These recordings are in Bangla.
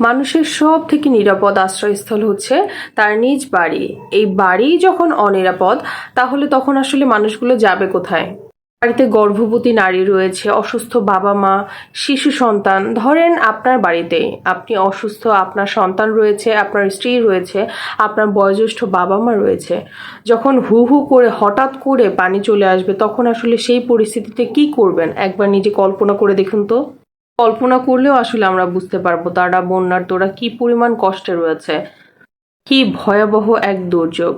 মানুষের সব থেকে নিরাপদ আশ্রয়স্থল হচ্ছে তার নিজ বাড়ি। এই বাড়ি যখন অনিরাপদ, তাহলে তখন আসলে মানুষগুলো যাবে কোথায়? বাড়িতে গর্ভবতী নারী রয়েছে, অসুস্থ বাবা মা শিশু সন্তান। ধরেন আপনার বাড়িতে আপনি অসুস্থ, আপনার সন্তান রয়েছে, আপনার স্ত্রী রয়েছে, আপনার বয়োজ্যেষ্ঠ বাবা মা রয়েছে। যখন হু হু করে, হঠাৎ করে পানি চলে আসবে, তখন আসলে সেই পরিস্থিতিতে কি করবেন? একবার নিজে কল্পনা করে দেখুন তো। কল্পনা করলেও আসলে আমরা বুঝতে পারব তারা বন্যার তোরা কি পরিমাণ কষ্টে রয়েছে। কি ভয়াবহ এক দুর্যোগ।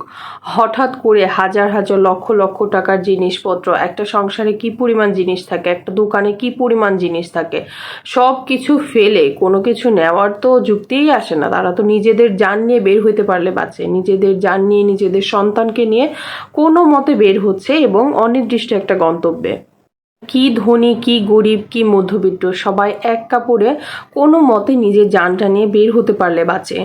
হঠাৎ করে হাজার হাজার লক্ষ লক্ষ টাকার জিনিসপত্র, একটা সংসারে কি পরিমাণ জিনিস থাকে, একটা দোকানে কি পরিমাণ জিনিস থাকে সব কিছু ফেলে, কোনো কিছু নেওয়ার তো যুক্তিই আসে না। তারা তো নিজেদের যান নিয়ে বের হইতে পারলে বাঁচে। নিজেদের যান নিয়ে, নিজেদের সন্তানকে নিয়ে কোনো মতে বের হচ্ছে এবং অনির্দিষ্ট একটা গন্তব্যে। কি ধনী, কি গরিব, কি মধ্যবিত্ত, সবাই এক কাপড়ে কোনো মতে নিজের যানটা নিয়ে বের হতে পারলে বাঁচে।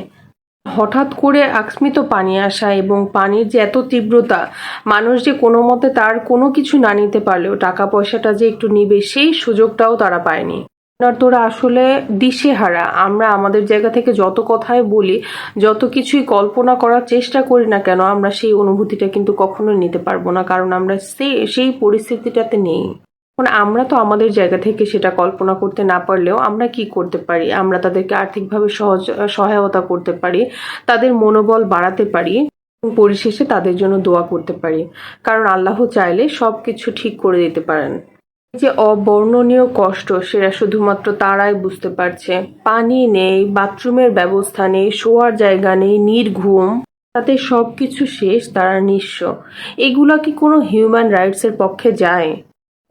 হঠাৎ করে আকস্মিত পানি আসা এবং পানির যে এত তীব্রতা, মানুষ যে কোনো মতে তার কোনো কিছু না নিতে পারলেও টাকা পয়সাটা যে একটু নিবে, সেই সুযোগটাও তারা পায়নি। তোরা আসলে দিশেহারা। আমরা আমাদের জায়গা থেকে যত কথাই বলি, যত কিছুই কল্পনা করার চেষ্টা করি না কেন, আমরা সেই অনুভূতিটা কিন্তু কখনো নিতে পারব না, কারণ আমরা সেই সেই পরিস্থিতিটাতে নেই। এখন আমরা তো আমাদের জায়গা থেকে সেটা কল্পনা করতে না পারলেও আমরা কি করতে পারি? আমরা তাদেরকে আর্থিকভাবে সহজ, সহায়তা করতে পারি, তাদের মনোবল বাড়াতে পারি পরিশেষে তাদের জন্য দোয়া করতে পারি। কারণ আল্লাহ চাইলে সব কিছু ঠিক করে দিতে পারেন। যে অবর্ণনীয় কষ্ট, সেটা শুধুমাত্র তারাই বুঝতে পারছে। পানি নেই, বাথরুমের ব্যবস্থা নেই, শোয়ার জায়গা নেই, নির্ঘুম। তাতে সব কিছু শেষ, তারা নিঃস্ব। এগুলা কি কোনো হিউম্যান রাইটসের পক্ষে যায়?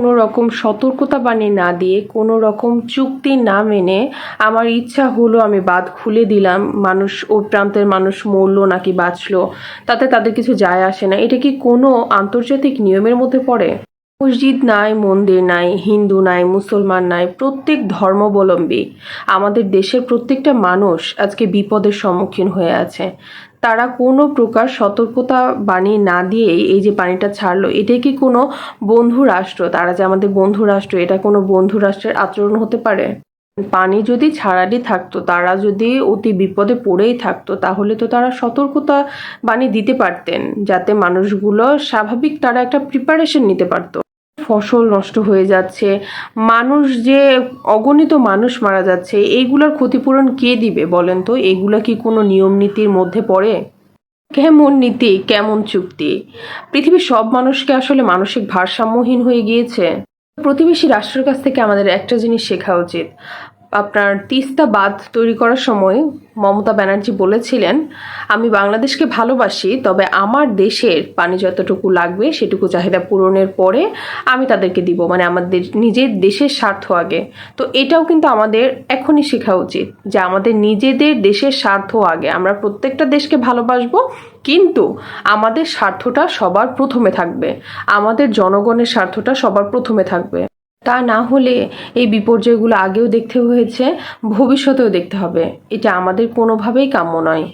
কোনো রকম সতর্কতা বাণী না দিয়ে কোনো রকম চুক্তি না মেনে আমার ইচ্ছা হলো আমি বাদ খুলে দিলাম, মানুষ ও প্রান্তের মানুষ মরলো নাকি বাঁচলো, তাতে তাদের কিছু যায় আসে না। এটা কি কোনো আন্তর্জাতিক নিয়মের মধ্যে পড়ে? মসজিদ নাই, মন্দির নাই, হিন্দু নাই, মুসলমান নাই, প্রত্যেক ধর্মাবলম্বী, আমাদের দেশের প্রত্যেকটা মানুষ আজকে বিপদের সম্মুখীন হয়ে আছে। তারা কোনো প্রকার সতর্কতা বাণী না দিয়েই এই যে পানিটা ছাড়লো এটাই কি কোনো বন্ধু রাষ্ট্র? তারা যে আমাদের বন্ধু রাষ্ট্র, এটা কোনো বন্ধু রাষ্ট্রের আচরণ হতে পারে? পানি যদি ছাড়ারই থাকতো, তারা যদি অতি বিপদে পড়েই থাকতো, তাহলে তো তারা সতর্কতা বাণী দিতে পারতেন, যাতে মানুষগুলো স্বাভাবিক তারা একটা প্রিপারেশন নিতে পারতো। ফসল নষ্ট হয়ে যাচ্ছে, মানুষ যে অগণিত মানুষ মারা যাচ্ছে, এইগুলোর ক্ষতিপূরণ কে দিবে বলেন তো? এগুলা কি কোনো নিয়ম নীতির মধ্যে পড়ে? কেমন নীতি, কেমন চুক্তি? পৃথিবীর সব মানুষকে আসলে মানসিক ভারসাম্যহীন হয়ে গিয়েছে। প্রতিবেশী রাষ্ট্রের কাছ থেকে আমাদের একটা জিনিস শেখা উচিত। আপনার তিস্তা বাঁধ তৈরি করার সময় মমতা ব্যানার্জি বলেছিলেন, আমি বাংলাদেশকে ভালোবাসি, তবে আমার দেশের পানি যতটুকু লাগবে সেটুকু চাহিদা পূরণের পরে আমি তাদেরকে দিব। মানে আমাদের নিজের দেশের স্বার্থ আগে। তো এটাও কিন্তু আমাদের এখনই শেখা উচিত যে আমাদের নিজেদের দেশের স্বার্থ আগে। আমরা প্রত্যেকটা দেশকে ভালোবাসবো, কিন্তু আমাদের স্বার্থটা সবার প্রথমে থাকবে। আমাদের জনগণের স্বার্থটা সবার প্রথমে থাকবে। তা না হলে এই বিপর্যয়গুলো আগেও দেখতে হয়েছে, ভবিষ্যতেও দেখতে হবে। এটা আমাদের কোনোভাবেই কাম্য নয়।